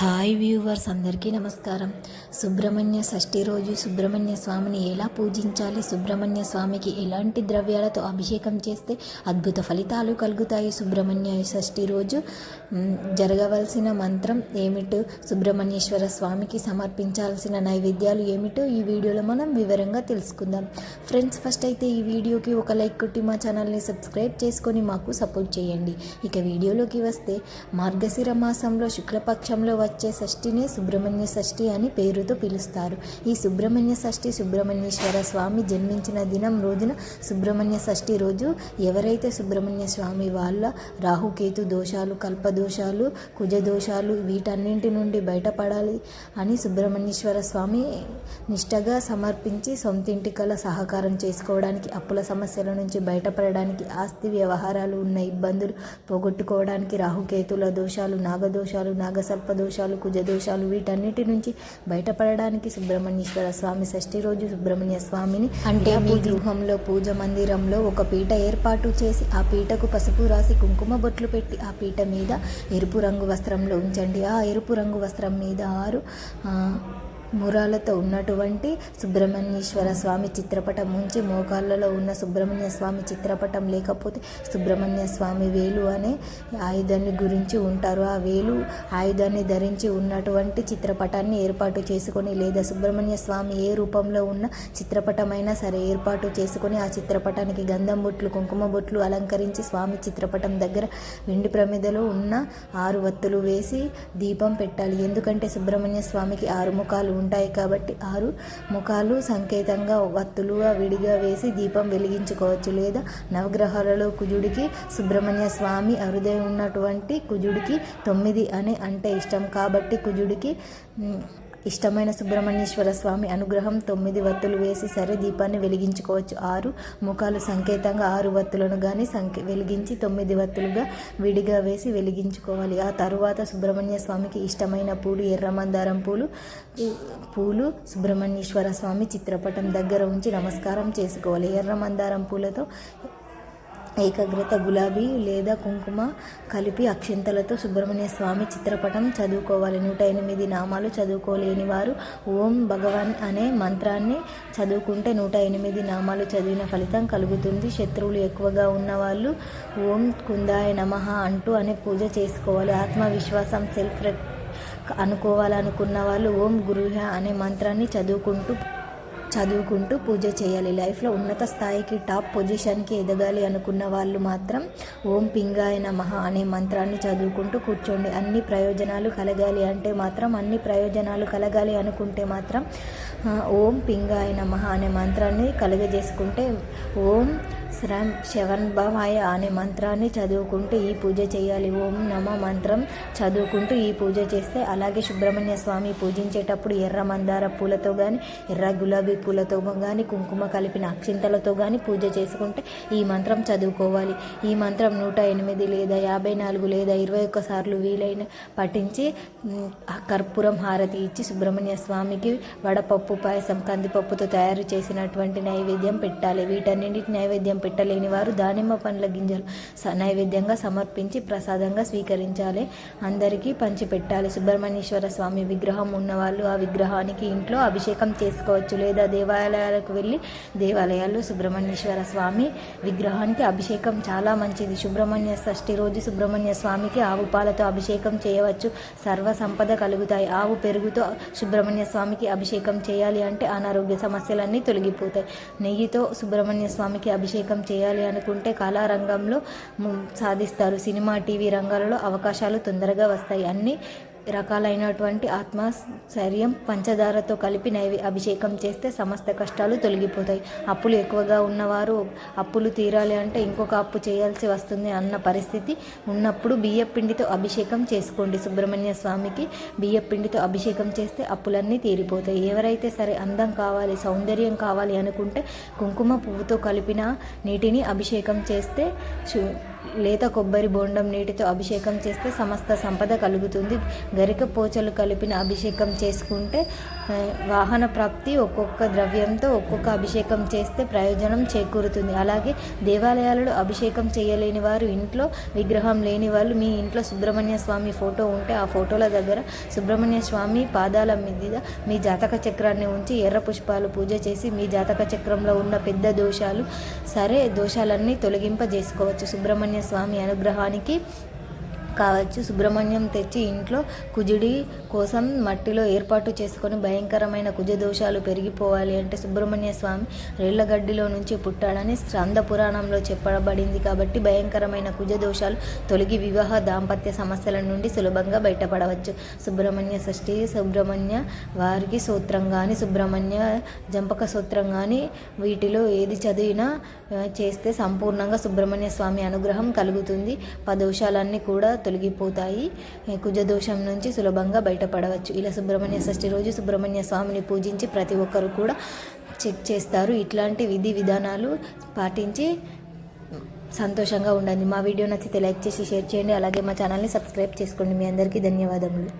Hi viewers అందరికీ నమస్కారం. సుబ్రహ్మణ్య షష్ఠి రోజు సుబ్రహ్మణ్య స్వామిని ఎలా పూజించాలి? సుబ్రహ్మణ్య స్వామికి ఎలాంటి ద్రవ్యాలతో అభిషేకం చేస్తే అద్భుత ఫలితాలు కలుగుతాయి? సుబ్రహ్మణ్య షష్ఠి రోజు జరగవలసిన మంత్రం ఏమిటో సుబ్రహ్మణ్యేశ్వర స్వామికి సమర్పించాల్సిన నైవేద్యాలు ఏమిటో ఈ వీడియోలో మనం వివరంగా తెలుసుకుందాం. ఫ్రెండ్స్ ఫస్ట్ అయితే ఈ వీడియోకి ఒక లైక్ కొట్టి మా ఛానల్ని సబ్స్క్రైబ్ చేసుకొని మాకు సపోర్ట్ చేయండి. ఇక వీడియోలోకి వస్తే మార్గశిర మాసంలో శుక్లపక్షంలో వచ్చే షష్ఠినే సుబ్రహ్మణ్య షష్ఠి అని పేరుతో పిలుస్తారు. ఈ సుబ్రహ్మణ్య షష్ఠి సుబ్రహ్మణ్యేశ్వర స్వామి జన్మించిన దినం రోజున సుబ్రహ్మణ్య షష్ఠి రోజు ఎవరైతే సుబ్రహ్మణ్య స్వామి వాళ్ళ రాహుకేతు దోషాలు కల్పదోషాలు కుజ దోషాలు వీటన్నింటి నుండి బయటపడాలి అని సుబ్రహ్మణ్యేశ్వర స్వామి నిష్టగా సమర్పించి సొంతింటి కల సహకారం చేసుకోవడానికి అప్పుల సమస్యల నుంచి బయటపడడానికి ఆస్తి వ్యవహారాలు ఉన్న ఇబ్బందులు పోగొట్టుకోవడానికి రాహుకేతుల దోషాలు నాగదోషాలు నాగసర్ప దోషాలు కుజ దోషాలు వీటన్నిటి నుంచి బయటపడడానికి సుబ్రహ్మణ్యేశ్వర స్వామి షష్ఠి రోజు సుబ్రహ్మణ్య స్వామిని అంటే మీ గృహంలో పూజ మందిరంలో ఒక పీట ఏర్పాటు చేసి ఆ పీటకు పసుపు రాసి కుంకుమ బొట్లు పెట్టి ఆ పీట మీద ఎరుపు రంగు వస్త్రంలో ఉంచండి. ఆ ఎరుపు రంగు వస్త్రం మీద ఆరు మురాలతో ఉన్నటువంటి సుబ్రహ్మణ్యేశ్వర స్వామి చిత్రపటం ఉంచి మోకాళ్ళలో ఉన్న సుబ్రహ్మణ్య స్వామి చిత్రపటం లేకపోతే సుబ్రహ్మణ్య స్వామి వేలు అనే ఆయుధాన్ని గురించి ఉంటారు. ఆ వేలు ఆయుధాన్ని ధరించి ఉన్నటువంటి చిత్రపటాన్ని ఏర్పాటు చేసుకొని లేదా సుబ్రహ్మణ్య స్వామి ఏ రూపంలో ఉన్న చిత్రపటమైనా సరే ఏర్పాటు చేసుకొని ఆ చిత్రపటానికి గంధం బొట్లు కుంకుమ బొట్లు అలంకరించి స్వామి చిత్రపటం దగ్గర వెండి ప్రమిదలో ఉన్న ఆరు వత్తులు వేసి దీపం పెట్టాలి. ఎందుకంటే సుబ్రహ్మణ్య స్వామికి ఆరు ముఖాలు ఉంటాయి కాబట్టి ఆరు ముఖాలు సంకేతంగా వత్తులుగా విడిగా వేసి దీపం వెలిగించుకోవచ్చు లేదా నవగ్రహాలలో కుజుడికి సుబ్రహ్మణ్య స్వామి అరుదై ఉన్నటువంటి కుజుడికి తొమ్మిది అని అంటే ఇష్టం. కాబట్టి కుజుడికి ఇష్టమైన సుబ్రహ్మణ్యేశ్వర స్వామి అనుగ్రహం తొమ్మిది వత్తులు వేసి సరే దీపాన్ని వెలిగించుకోవచ్చు. ఆరు ముఖాలు సంకేతంగా ఆరు వత్తులను కానీ సంకే వెలిగించి తొమ్మిది వత్తులుగా విడిగా వేసి వెలిగించుకోవాలి. ఆ తరువాత సుబ్రహ్మణ్య స్వామికి ఇష్టమైన పూలు ఎర్ర మందారం పూలు పూలు సుబ్రహ్మణ్యేశ్వర స్వామి చిత్రపటం దగ్గర ఉంచి నమస్కారం చేసుకోవాలి. ఎర్ర మందారం పూలతో ఏకాగ్రత గులాబీ లేదా కుంకుమ కలిపి అక్షింతలతో సుబ్రహ్మణ్య స్వామి చిత్రపటం చదువుకోవాలి. నూట ఎనిమిది నామాలు చదువుకోలేని వారు ఓం భగవాన్ అనే మంత్రాన్ని చదువుకుంటే నూట ఎనిమిది నామాలు చదివిన ఫలితం కలుగుతుంది. శత్రువులు ఎక్కువగా ఉన్నవాళ్ళు ఓం కుందాయ నమః అంటూ అనే పూజ చేసుకోవాలి. ఆత్మవిశ్వాసం సెల్ఫ్ అనుకోవాలనుకున్న వాళ్ళు ఓం గురుహ అనే మంత్రాన్ని చదువుకుంటూ చదువుకుంటూ పూజ చేయాలి. లైఫ్లో ఉన్నత స్థాయికి టాప్ పొజిషన్కి ఎదగాలి అనుకున్న వాళ్ళు మాత్రం ఓం పింగాయ నమః అనే మంత్రాన్ని చదువుకుంటూ కూర్చోండి. అన్ని ప్రయోజనాలు కలగాలి అంటే మాత్రం అన్ని ప్రయోజనాలు కలగాలి అనుకుంటే మాత్రం ఓం పింగాయ నమః అనే మంత్రాన్ని కలుగజేసుకుంటే ఓం శ్రం శవన్ భవాయ అనే మంత్రాన్ని చదువుకుంటూ ఈ పూజ చేయాలి. ఓం నమ మంత్రం చదువుకుంటూ ఈ పూజ చేస్తే అలాగే సుబ్రహ్మణ్య స్వామి పూజించేటప్పుడు ఎర్ర మందార పూలతో కానీ ఎర్ర గులాబీ పూలతో కానీ కుంకుమ కలిపిన అక్షింతలతో కానీ పూజ చేసుకుంటే ఈ మంత్రం చదువుకోవాలి. ఈ మంత్రం నూట ఎనిమిది లేదా యాభై నాలుగు లేదా ఇరవై ఒక్క సార్లు వీలైన పఠించి కర్పూరం హారతి ఇచ్చి సుబ్రహ్మణ్య స్వామికి వడపప్పు పాయసం కందిపప్పుతో తయారు చేసినటువంటి నైవేద్యం పెట్టాలి. వీటన్నింటికి నైవేద్యం పెట్టలేని వారు దానిమ్మ పండ్ల గింజలు స- నైవేద్యంగా సమర్పించి ప్రసాదంగా స్వీకరించాలి. అందరికీ పంచి పెట్టాలి సుబ్రహ్మణ్యేశ్వర స్వామి విగ్రహం ఉన్నవాళ్ళు ఆ విగ్రహానికి ఇంట్లో అభిషేకం చేసుకోవచ్చు లేదా దేవాలయాలకు వెళ్ళి దేవాలయాల్లో సుబ్రహ్మణ్యేశ్వర స్వామి విగ్రహానికి అభిషేకం చాలా మంచిది. సుబ్రహ్మణ్య షష్ఠి రోజు సుబ్రహ్మణ్య స్వామికి ఆవు పాలతో అభిషేకం చేయవచ్చు. సర్వ సంపద కలుగుతాయి. ఆవు పెరుగుతో సుబ్రహ్మణ్య స్వామికి అభిషేకం చేయాలి అంటే అనారోగ్య సమస్యలన్నీ తొలగిపోతాయి. నెయ్యితో సుబ్రహ్మణ్య స్వామికి అభిషేకం చేయాలి అనుకుంటే కళారంగంలో సాధిస్తారు. సినిమా టీవీ రంగాలలో అవకాశాలు తొందరగా వస్తాయి. అన్ని రకాలైనటువంటి ఆత్మ ఆత్మశైర్యం పంచదారతో కలిపి నైవే అభిషేకం చేస్తే సమస్త కష్టాలు తొలగిపోతాయి. అప్పులు ఎక్కువగా ఉన్నవారు అప్పులు తీరాలి అంటే ఇంకొక అప్పు చేయాల్సి వస్తుంది అన్న పరిస్థితి ఉన్నప్పుడు బియ్యపిండితో అభిషేకం చేసుకోండి. సుబ్రహ్మణ్య స్వామికి బియ్యపిండితో అభిషేకం చేస్తే అప్పులన్నీ తీరిపోతాయి. ఎవరైతే సరే అందం కావాలి సౌందర్యం కావాలి అనుకుంటే కుంకుమ పువ్వుతో కలిపిన నీటిని అభిషేకం చేస్తే చూ లేత కొబ్బరి బోండం నీటితో అభిషేకం చేస్తే సమస్త సంపద కలుగుతుంది. గరిక పోచలు కలిపిన అభిషేకం చేసుకుంటే వాహన ప్రాప్తి ఒక్కొక్క ద్రవ్యంతో ఒక్కొక్క అభిషేకం చేస్తే ప్రయోజనం చేకూరుతుంది. అలాగే దేవాలయాలలో అభిషేకం చేయలేని వారు ఇంట్లో విగ్రహం లేని వాళ్ళు మీ ఇంట్లో సుబ్రహ్మణ్య స్వామి ఫోటో ఉంటే ఆ ఫోటోల దగ్గర సుబ్రహ్మణ్య స్వామి పాదాల మీద మీ జాతక చక్రాన్ని ఉంచి ఎర్ర పుష్పాలు పూజ చేసి మీ జాతక చక్రంలో ఉన్న పెద్ద దోషాలు సరే దోషాలన్నీ తొలగింపజేసుకోవచ్చు. సుబ్రహ్మణ్య స్వామి అనుగ్రహానికి కావచ్చు. సుబ్రహ్మణ్యం తెచ్చి ఇంట్లో కుజుడి కోసం మట్టిలో ఏర్పాటు చేసుకొని భయంకరమైన కుజ దోషాలు పెరిగిపోవాలి అంటే సుబ్రహ్మణ్య స్వామి రేళ్ళగడ్డిలో నుంచి పుట్టాడని స్కంద పురాణంలో చెప్పబడింది కాబట్టి భయంకరమైన కుజ దోషాలు తొలగి వివాహ దాంపత్య సమస్యల నుండి సులభంగా బయటపడవచ్చు. సుబ్రహ్మణ్య షష్ఠి సుబ్రహ్మణ్య వారికి సూత్రం కానీ సుబ్రహ్మణ్య జంపక సూత్రం కానీ వీటిలో ఏది చదివినా చేస్తే సంపూర్ణంగా సుబ్రహ్మణ్య స్వామి అనుగ్రహం కలుగుతుంది. పదోషాలన్నీ కూడా తొలగిపోతాయి. కుజదోషం నుంచి సులభంగా బయటపడవచ్చు. ఇలా సుబ్రహ్మణ్య షష్ఠి రోజు సుబ్రహ్మణ్య స్వామిని పూజించి ప్రతి ఒక్కరు కూడా చెక్ చేస్తారు. ఇట్లాంటి విధి విధానాలు పాటించి సంతోషంగా ఉండండి. మా వీడియో నచ్చితే లైక్ చేసి షేర్ చేయండి. అలాగే మా ఛానల్ని సబ్స్క్రైబ్ చేసుకోండి. మీ అందరికీ ధన్యవాదములు.